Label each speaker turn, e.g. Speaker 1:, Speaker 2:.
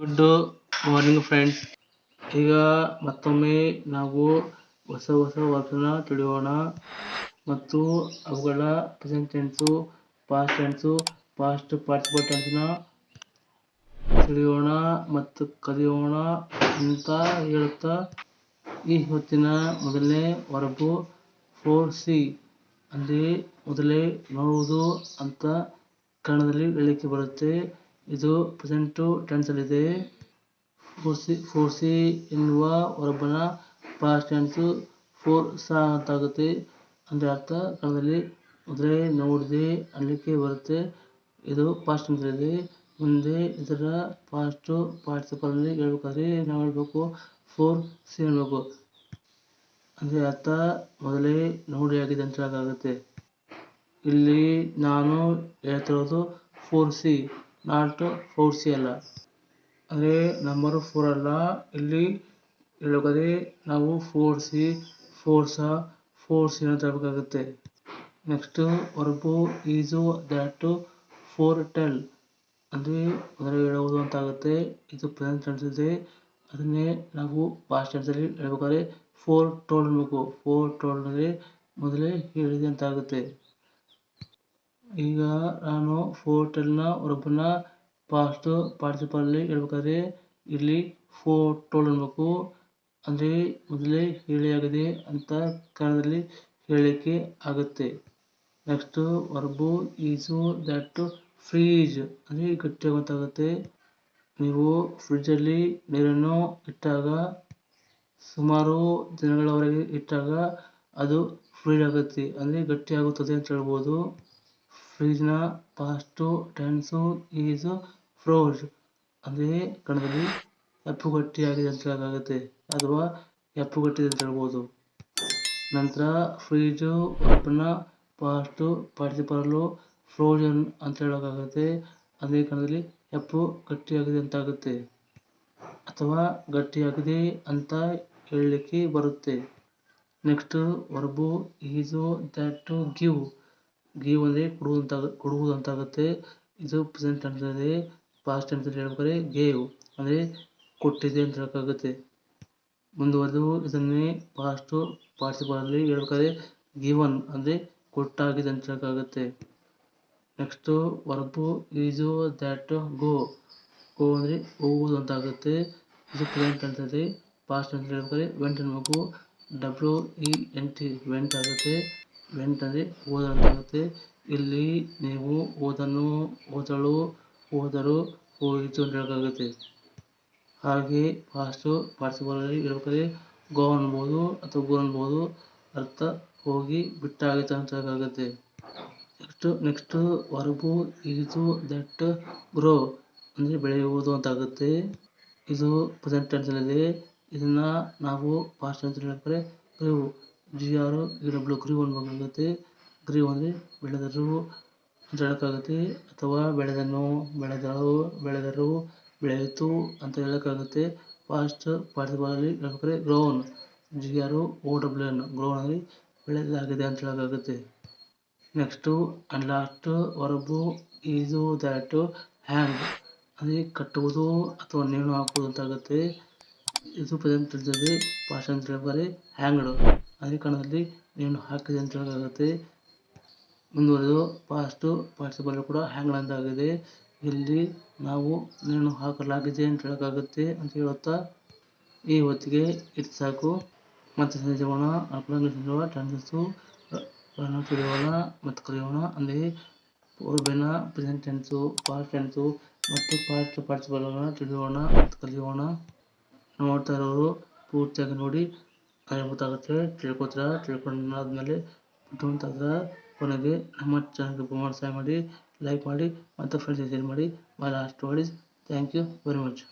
Speaker 1: Good morning friends ಈಗ ಮತ್ತೊಮ್ಮೆ ನಾವು ಹೊಸ ಹೊಸ ವರ್ಡ್ಸನ್ನ ತಿಳಿಯೋಣ. ಮತ್ತು ಅವುಗಳ present tense past tense past participle ಟೆನ್ಸ್ನ ತಿಳಿಯೋಣ ಮತ್ತು ಕಲಿಯೋಣ ಅಂತ ಹೇಳುತ್ತಾ ಈ ಹೊತ್ತಿನ ಮೊದಲನೇ ವರ್ಬು ಫೋರ್ ಸಿ ಅಂದರೆ ಮೊದಲೇ ನೋಡುವುದು ಅಂತ ಕನ್ನಡದಲ್ಲಿ ಹೇಳಲಿಕ್ಕೆ ಬರುತ್ತೆ. ಇದು ಪ್ರೆಸೆಂಟು ಟೆನ್ಸಲ್ಲಿದೆ ಫೋರ್ ಸಿ ಎನ್ನುವ ವರ್ಬನ ಪಾಸ್ಟ್ ಟೆನ್ಸು ಫೋರ್ ಸ ಅಂತ ಆಗುತ್ತೆ ಅಂದರೆ ಅರ್ಥ, ಕನ್ನಡದಲ್ಲಿ ಮೊದಲೇ ನೋಡಿದೆ ಅನ್ನಲಿಕ್ಕೆ ಬರುತ್ತೆ. ಇದು ಪಾಸ್ಟ್ ಟೆನ್ಸಲ್ಲಿದೆ ಮುಂದೆ ಇದರ ಪಾಸ್ಟು ಪಾರ್ಟಿಸಿಪಲಲ್ಲಿ ಹೇಳ್ಬೇಕಾದ್ರೆ ನಾವು ಹೇಳ್ಬೇಕು ಫೋರ್ ಸಿ ಹೇಳ್ಬೇಕು ಅಂದರೆ ಅರ್ಥ, ಮೊದಲೇ ನೋಡಿ ಆಗಿದೆ ಅಂತ ಹೇಳೋಕ್ಕಾಗುತ್ತೆ. ಇಲ್ಲಿ ನಾನು ಹೇಳ್ತಿರೋದು foresee. Not four C ಅಲ್ಲ. ಅಂದರೆ ನಂಬರ್ ಫೋರ್ ಅಲ್ಲ. ಇಲ್ಲಿ ಹೇಳಬೇಕಾದ್ರೆ ನಾವು foresee foresaw foresee ಅಂತ ಹೇಳಬೇಕಾಗುತ್ತೆ. Next verb is that foretell. ಅಂದರೆ ಮೊದಲು ಹೇಳುವುದು ಅಂತ ಆಗುತ್ತೆ. ಇದು ಪ್ರೆಸೆಂಟ್ ಟೆನ್ಸ್ ಇದೆ. ಅದನ್ನೇ ನಾವು ಪಾಸ್ಟ್ ಟೆನ್ಸಲ್ಲಿ ಹೇಳ್ಬೇಕಾದ್ರೆ ಫೋರ್ ಟೋಲ್ ಅನ್ನಬೇಕು ಫೋರ್ ಟೋಲ್ಡ್ ಅಂದರೆ ಮೊದಲೇ ಹೇಳಿದೆ ಅಂತ ಆಗುತ್ತೆ. ಈಗ ನಾನು ಫೋರ್ ಟೆಲ್ನ ಪಾಸ್ಟ್ ಪಾರ್ಟಿಸಿಪಲ್ಲಿ ಹೇಳ್ಬೇಕಾದ್ರೆ ಇಲ್ಲಿ ಟೋಲ್ಡ್ ಅನ್ಬೇಕು. ಅಂದರೆ ಮೊದಲೇ ಆಗಿದೆ ಅಂತ ಕನ್ನಡದಲ್ಲಿ ಹೇಳಲಿಕ್ಕೆ ಆಗುತ್ತೆ. Next verb is that freeze ಅಂದರೆ ಗಟ್ಟಿಯಾಗುವಂತಾಗುತ್ತೆ. ನೀವು ಫ್ರಿಡ್ಜಲ್ಲಿ ನೀರನ್ನು ಇಟ್ಟಾಗ, ಸುಮಾರು ದಿನಗಳವರೆಗೆ ಇಟ್ಟಾಗ ಅದು ಫ್ರೀಜ್ ಆಗುತ್ತೆ. ಅಂದರೆ ಗಟ್ಟಿಯಾಗುತ್ತದೆ ಅಂತ ಹೇಳ್ಬೋದು. ಫ್ರೀಜ್ನ ಪಾಸ್ಟು ಟೆನ್ಸು ಈಸು ಫ್ರೋಜ್ ಅಂದರೆ ಕನ್ನಡದಲ್ಲಿ ಹೆಪ್ಪುಗಟ್ಟಿಯಾಗಿದೆ ಅಂತ ಹೇಳೋಕ್ಕಾಗುತ್ತೆ ಅಥವಾ ಹೆಪ್ಪುಗಟ್ಟಿದೆ ಅಂತ ಹೇಳ್ಬೋದು. ನಂತರ ಫ್ರೀಜು ವರ್ಬನ್ನ ಪಾಸ್ಟು ಪಾರ್ಟಿಸಿಪಲ್ಲು ಫ್ರೋಜನ್ ಅಂತ ಹೇಳೋಕ್ಕಾಗುತ್ತೆ. ಅದೇ ಕನ್ನಡದಲ್ಲಿ ಹೆಪ್ಪು ಗಟ್ಟಿಯಾಗಿದೆ ಅಂತಾಗುತ್ತೆ. ಅಥವಾ ಗಟ್ಟಿಯಾಗಿದೆ ಅಂತ ಹೇಳಲಿಕ್ಕೆ ಬರುತ್ತೆ. Next verb is that to give ಅಂದರೆ ಕೊಡುವುದು ಕೊಡುವುದು ಅಂತಾಗುತ್ತೆ ಇದು ಪ್ರೆಸೆಂಟ್ ಟೆನ್ಸಲ್ಲಿದೆ ಪಾಸ್ಟ್ ಟೆನ್ಸಲ್ಲಿ ಹೇಳ್ಬೇಕಾದ್ರೆ ಗೇವ್ ಅಂದರೆ ಕೊಟ್ಟಿದೆ ಅಂತ ಹೇಳೋಕ್ಕಾಗುತ್ತೆ. ಮುಂದುವರೆದು ಇದನ್ನೇ ಪಾಸ್ಟು ಪಾರ್ಟಿಸಿಪಲಲ್ಲಿ ಹೇಳ್ಬೇಕಾದ್ರೆ ಗಿವನ್, ಅಂದರೆ ಕೊಟ್ಟಾಗಿದೆ ಅಂತ ಹೇಳೋಕ್ಕಾಗುತ್ತೆ. Next verb is that go go ಅಂದರೆ ಹೋಗುವುದು ಅಂತ ಆಗುತ್ತೆ ಇದು ಪ್ರೆಸೆಂಟ್ ಟೆನ್ಸಲ್ಲಿ ಪಾಸ್ಟ್ ಅಂತ ಹೇಳ್ಬೇಕಾದ್ರೆ ವೆಂಟ್ ಅನ್ಬೇಕು W E N T went ಆಗುತ್ತೆ. ವೆಂಟ್ ಅಂದರೆ ಹೋದ ಅಂತ ಆಗುತ್ತೆ ಇಲ್ಲಿ ನೀವು ಓದನ್ನು ಓದಲು ಹೋದರು ಹೋಯಿತು ಅಂತ ಹೇಳೋಕ್ಕಾಗುತ್ತೆ. ಹಾಗೆ ಫಾಸ್ಟು ಪಾರ್ಟಿಸಿಪಲಲ್ಲಿ ಹೇಳ್ಬೇಕಾದ್ರೆ ಗೋ ಅನ್ಬೋದು ಅಥವಾ ಗೋ ಅನ್ಬೋದು ಅರ್ಥ ಹೋಗಿ ಬಿಟ್ಟಾಗುತ್ತೆ ಅಂತ ಹೇಳೋಕ್ಕಾಗುತ್ತೆ. Next next verb is that grow ಅಂದರೆ ಬೆಳೆಯುವುದು ಅಂತ ಆಗುತ್ತೆ. ಇದು ಪ್ರೆಸೆಂಟ್ ಟೆನ್ಸಲ್ಲಿದೆ ಇದನ್ನು ನಾವು ಪಾಸ್ಟ್ ಟೆನ್ಸಲ್ಲಿ ಹೇಳ್ಬೇಕಾದ್ರೆ grew G R E W grew ಅನ್ಬೇಕಾಗುತ್ತೆ grew ಅಂದರೆ ಬೆಳೆದರು ಹೇಳೋಕ್ಕಾಗುತ್ತೆ ಅಥವಾ ಬೆಳೆದನು ಬೆಳೆದಳು ಬೆಳೆದರು ಬೆಳೆಯಿತು ಅಂತ ಹೇಳೋಕ್ಕಾಗುತ್ತೆ. ಫಾಸ್ಟ್ ಪಾರ್ಟಿಸಿಪಲಲ್ಲಿ ಹೇಳ್ಬೇಕಾದ್ರೆ grown G R O W N grown ಅಂದರೆ ಬೆಳೆದಾಗಿದೆ ಅಂತ ಹೇಳೋಕ್ಕಾಗುತ್ತೆ. Next and last verb is that hang ಅಂದರೆ ಕಟ್ಟುವುದು ಅಥವಾ ನೇಣು ಹಾಕುವುದು ಅಂತ ಆಗುತ್ತೆ. ಇದು ಪ್ರೆಸೆಂಟ್ ಟೆನ್ಸಲ್ಲಿ ಅಂತ ಹೇಳ್ಬೇಕಾದ್ರೆ ಹ್ಯಾಂಗ್ಡು? ಅದೇ ಕಾರಣದಲ್ಲಿ ನೇಣು ಹಾಕಿದೆ ಅಂತ ಹೇಳಲಾಗುತ್ತೆ. ಮುಂದುವರೆದು ಪಾಸ್ಟು ಪಾರ್ಟಿಸಿಪಲ್ ಕೂಡ ಹ್ಯಾಂಗ್ಡ್ ಅಂತ ಆಗಿದೆ ಇಲ್ಲಿ ನಾವು ನೇಣು ಹಾಕಲಾಗಿದೆ ಅಂತ ಹೇಳೋಕ್ಕಾಗುತ್ತೆ ಅಂತ ಹೇಳುತ್ತಾ, ಈ ಹೊತ್ತಿಗೆ ಇದು ಸಾಕು. ಮತ್ತೆ ಸಂಜೆಗೋಣ ಅಪ್ಲಂಗಿಸುವ ಟೆನ್ಸಸ್ಸು ಗಳನ್ನು ತಿಳಿಯೋಣ ಮತ್ತು ಕಲಿಯೋಣ. ಅಂದರೆ ಪೂರ್ವನ ಪ್ರೆಸೆಂಟ್ ಟೆನ್ಸು ಪಾಸ್ಟ್ ಟೆನ್ಸು ಮತ್ತು ಪಾಸ್ಟ್ ಪಾರ್ಟಿಸಿಪಲ್ ತಿಳಿಯೋಣ ಮತ್ತು ಕಲಿಯೋಣ. ನೋಡ್ತಾ ಇರೋರು ಪೂರ್ತಿಯಾಗಿ ನೋಡಿ ಅದೇ ಗೊತ್ತಾಗುತ್ತೆ ತಿಳ್ಕೊತೀರ? ತಿಳ್ಕೊಂಡಾದ್ಮೇಲೆ ಬಿಟ್ಟು ಕೊನೆಗೆ ನಮ್ಮ ಚಾನಲ್ಗೆ ಪ್ರೋತ್ಸಾಹ ಮಾಡಿ ಲೈಕ್ ಮಾಡಿ ಮತ್ತು ಫ್ರೆಂಡ್ಸ್ ಶೇರ್ ಮಾಡಿ. My last word is thank you very much